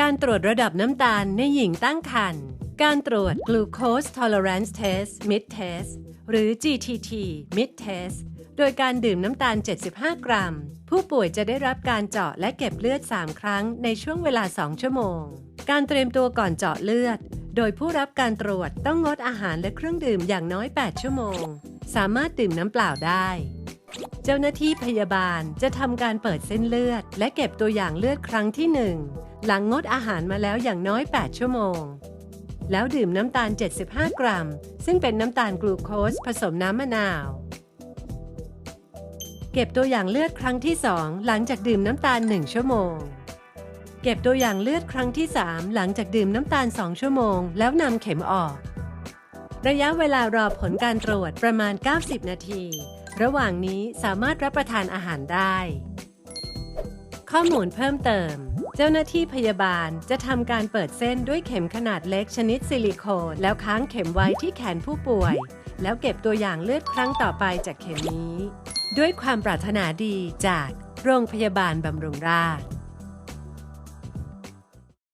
การตรวจระดับน้ำตาลในหญิงตั้งครรภ์ การตรวจ Glucose Tolerance Test Mid Test หรือ GTT Mid Test โดยการดื่มน้ำตาล 75 กรัม ผู้ป่วยจะได้รับการเจาะและเก็บเลือด 3 ครั้งในช่วงเวลา 2 ชั่วโมง การเตรียมตัวก่อนเจาะเลือด โดยผู้รับการตรวจต้องงดอาหารและเครื่องดื่มอย่างน้อย 8 ชั่วโมง สามารถดื่มน้ำเปล่าได้เจ้าหน้าที่พยาบาลจะทำการเปิดเส้นเลือด และเก็บตัวอย่างเลือดครั้งที่ 1 หลังงดอาหารมาแล้วอย่างน้อย 8 ชั่วโมง แล้วดื่มน้ำตาล 75 กรัม ซึ่งเป็นน้ำตาลกลูโคสผสมน้ำมะนาว เก็บตัวอย่างเลือดครั้งที่ 2 หลังจากดื่มน้ำตาล 1 ชั่วโมง เก็บตัวอย่างเลือดครั้งที่ 3 หลังจากดื่มน้ำตาล 2 ชั่วโมง แล้วนำเข็มออก ระยะเวลารอผลการตรวจประมาณ 90 นาที ระหว่างนี้สามารถรับประทานอาหารได้ ข้อมูลเพิ่มเติม เจ้าหน้าที่พยาบาลจะทำการเปิดเส้นด้วยเข็มขนาดเล็กชนิดซิลิโคนแล้วค้างเข็มไว้ที่แขนผู้ป่วย แล้วเก็บตัวอย่างเลือดครั้งต่อไปจากเข็มนี้ ด้วยความปรารถนาดีจากโรงพยาบาลบำรุงราษฎร์